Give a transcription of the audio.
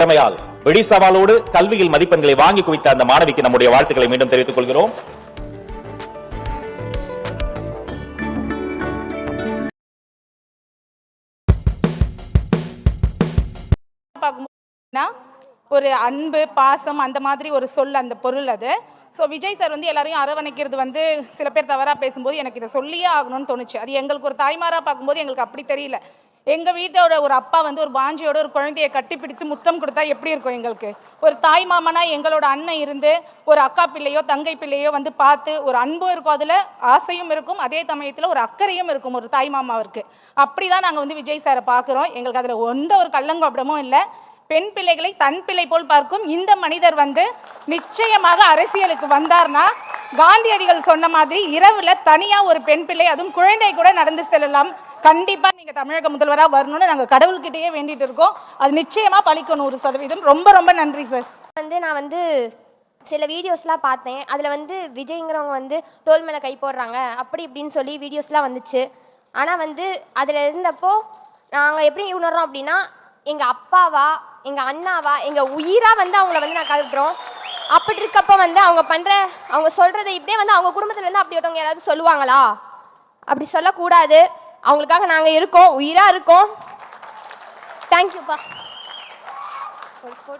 திறமையால் வெடி சவாலோடு கல்வியில் மதிப்பெண்களை வாங்கி குவித்த அந்த மாணவிக்கு நம்முடைய வாழ்த்துக்களை மீண்டும் தெரிவித்துக் கொள்கிறோம். ஒரு அன்பு பாசம் அந்த மாதிரி ஒரு சொல் அந்த பொருள் அது. ஸோ விஜய் சார் வந்து எல்லாரையும் அரவணைக்கிறது வந்து சில பேர் தவறாக பேசும்போது எனக்கு இதை சொல்லியே ஆகணும்னு தோணுச்சு. அது எங்களுக்கு ஒரு தாய்மாராக பார்க்கும்போது எங்களுக்கு அப்படி தெரியல. எங்கள் வீட்டோட ஒரு அப்பா வந்து ஒரு பாஞ்சியோட ஒரு குழந்தைய கட்டிப்பிடிச்சு முத்தம் கொடுத்தா எப்படி இருக்கும் எங்களுக்கு? ஒரு தாய் மாமனா எங்களோட அண்ணன் இருந்து ஒரு அக்கா பிள்ளையோ தங்கை பிள்ளையோ வந்து பார்த்து ஒரு அன்பும் இருக்கும் அதில் ஆசையும் இருக்கும் அதே சமயத்தில் ஒரு அக்கறையும் இருக்கும் ஒரு தாய் மாமாவிற்கு. அப்படி தான் நாங்கள் வந்து விஜய் சாரை பார்க்குறோம். எங்களுக்கு அதில் எந்த ஒரு கள்ளங்கப்படமும் இல்லை. பெண் பிள்ளைகளை தன் பிள்ளை போல் பார்க்கும் இந்த மனிதர் வந்து நிச்சயமாக அரசியலுக்கு வந்தார்னா காந்தியடிகள் சொன்ன மாதிரி இரவுல தனியா ஒரு பெண் பிள்ளை அதுவும் குழந்தை கூட நடந்து செல்லலாம். கண்டிப்பா நீங்க தமிழக முதல்வரா வரணும்னு நாங்க கடவுள்கிட்டயே வேண்டிட்டு இருக்கோம். அது நிச்சயமா பழிக்கும் நூறு சதவீதம். ரொம்ப ரொம்ப நன்றி சார். வந்து நான் வந்து சில வீடியோஸ்லாம் பார்த்தேன். அதில் வந்து விஜய்ங்கிறவங்க வந்து தோல் மேலே கை போடுறாங்க. அப்படி இப்படின்னு சொல்லி வீடியோஸ்லாம் வந்துச்சு. ஆனால் வந்து அதில் இருந்தப்போ நாங்கள் எப்படி உணர்றோம் அப்படின்னா எங்கள் அப்பாவா எங்கள் அண்ணாவா எங்கள் உயிராக வந்து அவங்கள வந்து நான் கருதுறோம் அப்படி இருக்கப்போ வந்து அவங்க பண்ணுற அவங்க சொல்கிறத இப்படியே வந்து அவங்க குடும்பத்துலேருந்து அப்படி ஒருத்தவங்க யாராவது சொல்லுவாங்களா? அப்படி சொல்லக்கூடாது. அவங்களுக்காக நாங்கள் இருக்கோம் உயிராக இருக்கோம். தேங்க்யூப்பா ஒரு.